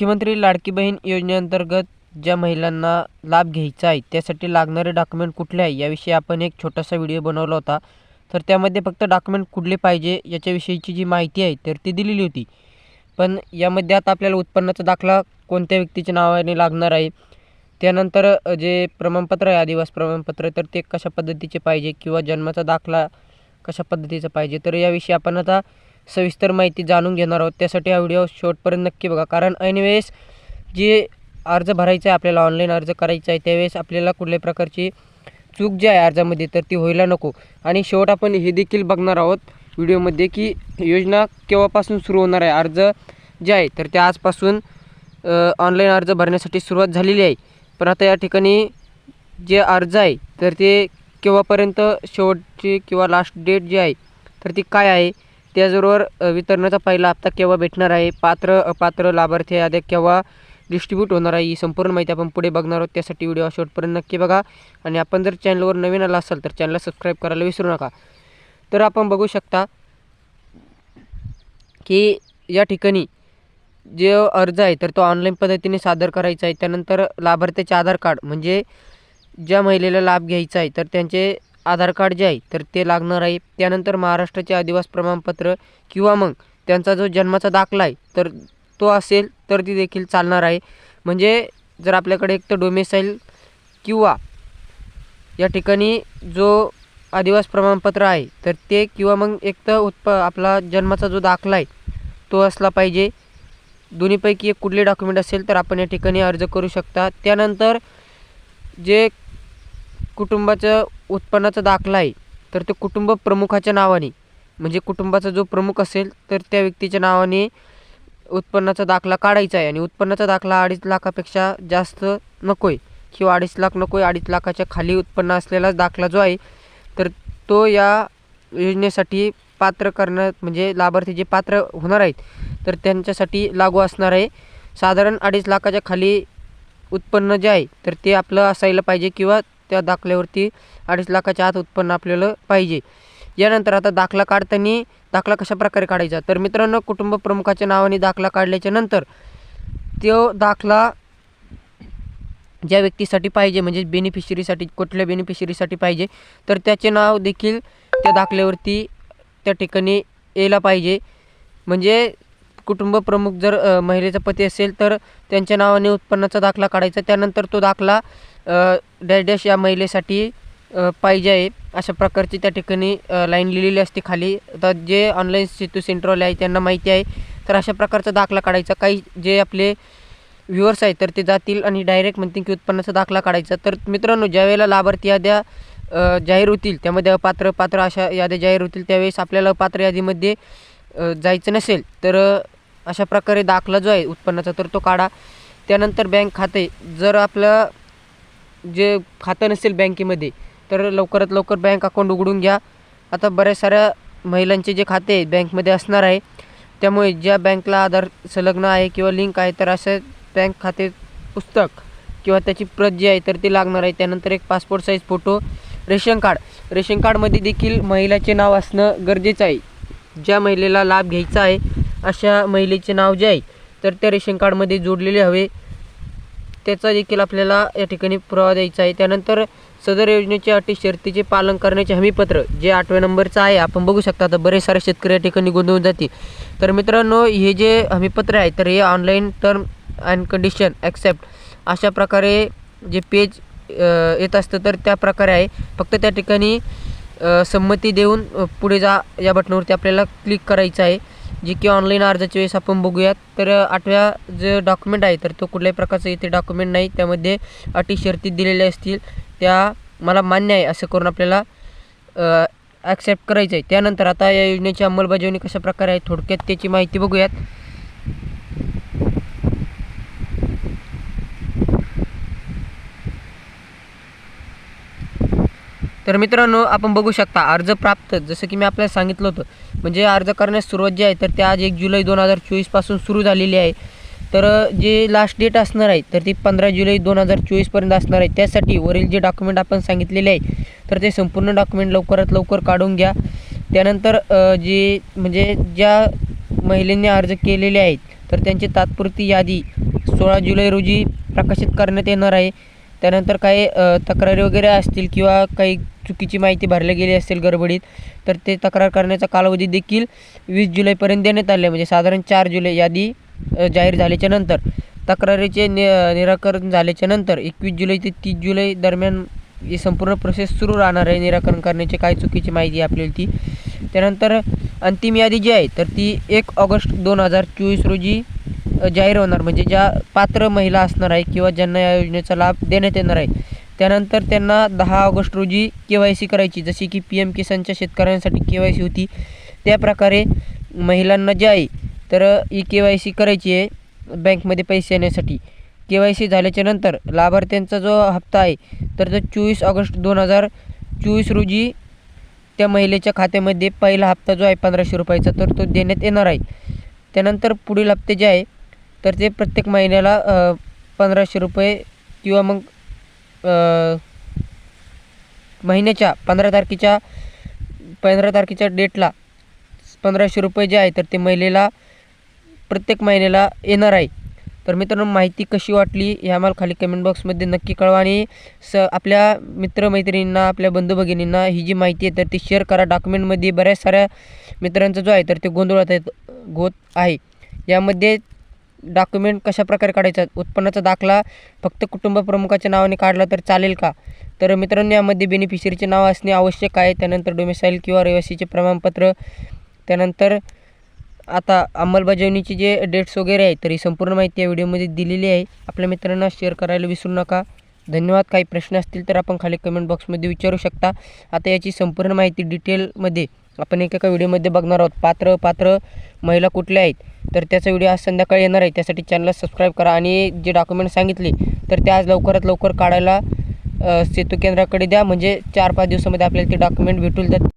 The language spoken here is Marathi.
मुख्यमंत्री लाडकी बहीण योजनेअंतर्गत ज्या महिलांना लाभ घ्यायचा आहे त्यासाठी लागणारे डॉक्युमेंट कुठले आहे? याविषयी आपण एक छोटासा व्हिडिओ बनवला होता. तर त्यामध्ये फक्त डॉक्युमेंट कुठले पाहिजे याच्याविषयीची जी माहिती आहे तर ती दिलेली होती. पण यामध्ये आता आपल्याला उत्पन्नाचा दाखला कोणत्या व्यक्तीच्या नावाने लागणार आहे त्यानंतर जे प्रमाणपत्र आहे आदिवास प्रमाणपत्र तर ते कशा पद्धतीचे पाहिजे किंवा जन्माचा दाखला कशा पद्धतीचा पाहिजे तर याविषयी आपण आता सविस्तर माहिती जाणून घेणार आहोत. त्यासाठी हा व्हिडिओ शेवटपर्यंत नक्की बघा. कारण ऐनवेळेस जे अर्ज भरायचा आहे आपल्याला ऑनलाईन अर्ज करायचा आहे त्यावेळेस आपल्याला कुठल्याही प्रकारची चूक जी आहे अर्जामध्ये तर ती व्हायला नको. आणि शेवट आपण हे देखील बघणार आहोत व्हिडिओमध्ये की योजना केव्हापासून सुरू होणार आहे? अर्ज जे आहे तर ते आजपासून ऑनलाईन अर्ज भरण्यासाठी सुरुवात झालेली आहे. पण आता या ठिकाणी जे अर्ज आहे तर ते केव्हापर्यंत शेवटची किंवा लास्ट डेट जी आहे तर ती काय आहे? त्याचबरोबर वितरणाचा पहिला हप्ता केव्हा भेटणार आहे? पात्र अपात्र लाभार्थी याद्या केव्हा डिस्ट्रीब्यूट होणार आहे? ही संपूर्ण माहिती आपण पुढे बघणार आहोत. त्यासाठी व्हिडिओ शेवटपर्यंत नक्की बघा. आणि आपण जर चॅनलवर नवीन आला असाल तर चॅनलला सबस्क्राईब करायला विसरू नका. तर आपण बघू शकता की या ठिकाणी जे अर्ज आहे तर तो ऑनलाईन पद्धतीने सादर करायचा आहे. त्यानंतर लाभार्थ्याचे आधार कार्ड म्हणजे ज्या महिलेला लाभ घ्यायचा आहे तर त्यांचे आधार कार्ड जे आहे तर ते लागणार आहे. त्यानंतर महाराष्ट्राचे आदिवास प्रमाणपत्र किंवा मग त्यांचा जो जन्माचा दाखला आहे तर तो असेल तर ती देखील चालणार आहे. म्हणजे जर आपल्याकडे एक तर डोमेसाईल किंवा या ठिकाणी जो आदिवास प्रमाणपत्र आहे तर ते किंवा मग एक तर उत्प आपला जन्माचा जो दाखला आहे तो असला पाहिजे. दोन्हीपैकी एक कुठले डॉक्युमेंट असेल तर आपण या ठिकाणी अर्ज करू शकता. त्यानंतर जे कुटुंबाचं उत्पन्नाचा दाखला आहे तर ते कुटुंब प्रमुखाच्या नावाने म्हणजे कुटुंबाचा जो प्रमुख असेल तर त्या व्यक्तीच्या नावाने उत्पन्नाचा दाखला काढायचा आहे. आणि उत्पन्नाचा दाखला अडीच लाखापेक्षा जास्त नको आहे किंवा अडीच लाख नको आहे अडीच लाखाच्या खाली उत्पन्न असलेला दाखला जो आहे तर तो या योजनेसाठी पात्र करण्यात म्हणजे लाभार्थी जे पात्र होणार आहेत तर त्यांच्यासाठी लागू असणार आहे. साधारण अडीच लाखाच्या खाली उत्पन्न जे आहे तर ते आपलं असायला पाहिजे किंवा त्या दाखल्यावरती अडीच लाखाच्या आत उत्पन्न आपल्याला पाहिजे. यानंतर आता दाखला काढताना दाखला कशा प्रकारे काढायचा? तर मित्रांनो कुटुंब प्रमुखाच्या नावाने दाखला काढल्याच्या नंतर तो दाखला ज्या व्यक्तीसाठी पाहिजे म्हणजे बेनिफिशरीसाठी कुठल्या बेनिफिशरीसाठी पाहिजे तर त्याचे नाव देखील त्या दाखल्यावरती त्या ठिकाणी यायला पाहिजे. म्हणजे कुटुंब प्रमुख जर महिलेचा पती असेल तर त्यांच्या नावाने उत्पन्नाचा दाखला काढायचा. त्यानंतर तो दाखला डॅश डॅश या महिलेसाठी पाहिजे आहे. अशा प्रकारची त्या ठिकाणी लाईन लिहिलेली असते खाली. तर जे ऑनलाईन सेतू सेंटरवाले आहे त्यांना माहिती आहे. तर अशा प्रकारचा दाखला काढायचा. काही जे आपले व्ह्युअर्स आहेत तर ते जातील आणि डायरेक्ट म्हणतील की उत्पन्नाचा दाखला काढायचा. तर मित्रांनो ज्यावेळेला लाभार्थी याद्या जाहीर होतील त्यामध्ये अपात्र पात्र अशा याद्या जाहीर होतील. त्यावेळेस आपल्याला पात्र यादीमध्ये जायचं नसेल तर अशा प्रकारे दाखला जो आहे उत्पन्नाचा तर तो काढा. त्यानंतर बँक खाते. जर आपलं जे खातं नसेल बँकेमध्ये तर लवकरात लवकर बँक अकाउंट उघडून घ्या. आता बऱ्याच साऱ्या महिलांचे जे खाते आहे बँकमध्ये असणार आहे त्यामुळे ज्या बँकला आधार संलग्न आहे किंवा लिंक आहे तर असं बँक खाते पुस्तक किंवा त्याची प्रत जी आहे तर ती लागणार आहे. त्यानंतर एक passport size photo ration card. Ration कार्डमध्ये देखील महिलाचे नाव असणं गरजेचं आहे. ज्या महिलेला लाभ घ्यायचा आहे अशा महिलेचे नाव जे आहे तर त्या रेशन कार्डमध्ये जोडलेले हवे. त्याचा देखील आपल्याला या ठिकाणी पुरावा द्यायचा आहे. त्यानंतर सदर योजनेच्या अटी शर्तीचे पालन करण्याचे हमीपत्र जे आठव्या नंबरचं आहे आपण बघू शकता आता बरेच सारे शेतकरी या ठिकाणी गोंधळून जातील. तर मित्रांनो हे जे हमीपत्र आहे तर हे online term and condition accept अशा प्रकारे जे पेज येत असतं तर त्या प्रकारे आहे. फक्त त्या ठिकाणी संमती देऊन पुढे जा या बटनावरती आपल्याला क्लिक करायचं आहे. जी की ऑनलाईन अर्जाच्या वेळेस आपण बघूयात. तर आठव्या जे डॉक्युमेंट आहे तर तो कुठल्याही प्रकारचं इथे डॉक्युमेंट नाही. त्यामध्ये अटी शर्ती दिलेल्या असतील. त्या मला मान्य आहे असं करून आपल्याला ॲक्सेप्ट करायचं आहे त्यानंतर आता या योजनेची अंमलबजावणी कशा प्रकारे आहे थोडक्यात त्याची माहिती बघूयात. तर मित्रांनो आपण बघू शकता अर्ज प्राप्त जसं की मी आपल्याला सांगितलं होतं. म्हणजे अर्ज करण्यास सुरुवात जी आहे तर ते आज एक जुलै दोन हजार चोवीसपासून सुरू झालेली आहे. तर जे लास्ट डेट असणार आहे तर ती पंधरा जुलै दोन हजार चोवीसपर्यंत असणार आहे. त्यासाठी वरील जे डॉक्युमेंट आपण सांगितलेले आहे तर ते संपूर्ण डॉक्युमेंट लवकरात लवकर काढून घ्या. त्यानंतर जे म्हणजे ज्या महिलांनी अर्ज केलेले आहेत तर त्यांची तात्पुरती यादी सोळा जुलै रोजी प्रकाशित करण्यात येणार आहे. त्यानंतर काही तक्रारी वगैरे असतील किंवा काही चुकीची माहिती भरली गेली असेल गडबडीत तर ते तक्रार करण्याचा कालावधी देखील वीस जुलैपर्यंत देण्यात आले. म्हणजे साधारण चार जुलै यादी जाहीर झाल्याच्यानंतर तक्रारीचे नि निराकरण झाल्याच्यानंतर एकवीस जुलै ते तीस जुलै दरम्यान ही संपूर्ण प्रोसेस सुरू राहणार आहे. निराकरण करण्याची काय चुकीची माहिती आपल्याला ती. त्यानंतर अंतिम यादी जी आहे तर ती एक ऑगस्ट दोन हजार चोवीस रोजी जाहीर होणार. म्हणजे ज्या पात्र महिला असणार आहे किंवा ज्यांना या योजनेचा लाभ देण्यात येणार आहे त्यानंतर त्यांना दहा ऑगस्ट रोजी के वाय सी करायची जशी की पी एम किसानच्या शेतकऱ्यांसाठी के वाय सी होती. त्याप्रकारे महिलांना जे आहे तर ई के वाय सी करायची आहे बँकमध्ये पैसे येण्यासाठी. के वाय सी झाल्याच्यानंतर लाभार्थ्यांचा जो हप्ता आहे तर तो चोवीस ऑगस्ट दोन हजार चोवीस रोजी त्या महिलेच्या खात्यामध्ये पहिला हप्ता जो आहे पंधराशे रुपयाचा तर तो देण्यात येणार आहे. त्यानंतर पुढील हप्ते जे आहे तर ते प्रत्येक महिन्याला पंधराशे रुपये किंवा मग महिन्याच्या पंधरा तारखेच्या पंधरा तारखेच्या डेटला पंधराशे रुपये जे आहे तर ते महिलेला प्रत्येक महिन्याला येणार आहे. तर मित्रांनो माहिती कशी वाटली हे आम्हाला खाली कमेंट बॉक्समध्ये नक्की कळवा आणि स आपल्या मित्रमैत्रिणींना आपल्या बंधू भगिनींना ही जी माहिती आहे तर ती शेअर करा. डॉक्युमेंटमध्ये बऱ्याच साऱ्या मित्रांचा जो आहे तर ते गोंधळात आहेत होत आहे. यामध्ये डॉक्युमेंट कशा प्रकारे काढायचा? उत्पन्नाचा दाखला फक्त कुटुंब प्रमुखाच्या नावाने काढला तर चालेल का? तर मित्रांनो यामध्ये बेनिफिशरीचे नाव असणे आवश्यक आहे. त्यानंतर डोमेसाईल किंवा रहिवासीचे प्रमाणपत्र. त्यानंतर आता अंमलबजावणीचे जे डेट्स वगैरे आहेत तर ही संपूर्ण माहिती या व्हिडिओमध्ये दिलेली आहे. आपल्या मित्रांना शेअर करायला विसरू नका. धन्यवाद. काही प्रश्न असतील तर आपण खाली कमेंट बॉक्समध्ये विचारू शकता. आता याची संपूर्ण माहिती डिटेलमध्ये आपण एका व्हिडिओमध्ये बघणार आहोत. पात्र पात्र महिला कुठल्या आहेत? तर त्याचा व्हिडिओ आज संध्याकाळी येणार आहे. त्यासाठी चॅनलला सबस्क्राईब करा आणि जे डॉक्युमेंट सांगितले तर ते आज लवकरात लवकर काढायला सेतू केंद्राकडे द्या. म्हणजे चार पाच दिवसामध्ये आपल्याला ते डॉक्युमेंट भेटून जात